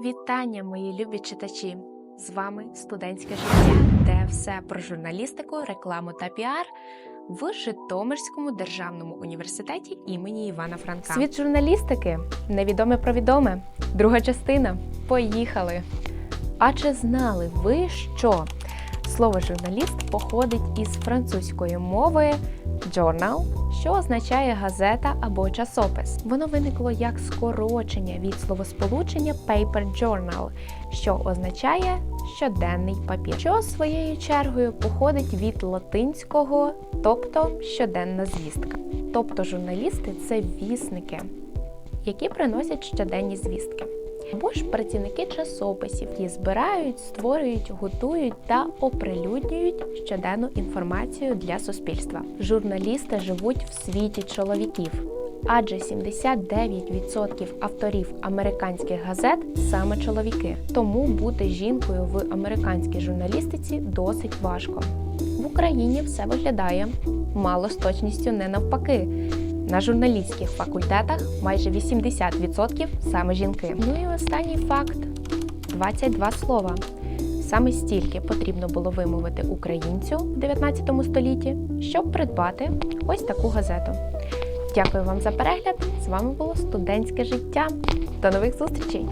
Вітання, мої любі читачі! З вами студентське життя, де все про журналістику, рекламу та піар в Житомирському державному університеті імені Івана Франка. Світ журналістики невідоме про відоме. Друга частина. Поїхали! А чи знали ви, що слово журналіст походить із французької мови journal, що означає газета або часопис. Воно виникло як скорочення від словосполучення paper journal, що означає щоденний папір, що своєю чергою походить від латинського, тобто щоденна звістка. Тобто журналісти це вісники, які приносять щоденні звістки. Або ж працівники часописів, які збирають, створюють, готують та оприлюднюють щоденну інформацію для суспільства. Журналісти живуть в світі чоловіків, адже 79% авторів американських газет саме чоловіки. Тому бути жінкою в американській журналістиці досить важко. В Україні все виглядає мало з точністю не навпаки. На журналістських факультетах майже 80% саме жінки. Ну і останній факт: 22 слова. Саме стільки потрібно було вимовити українцю в 19 столітті, щоб придбати ось таку газету. Дякую вам за перегляд! З вами було студентське життя. До нових зустрічей!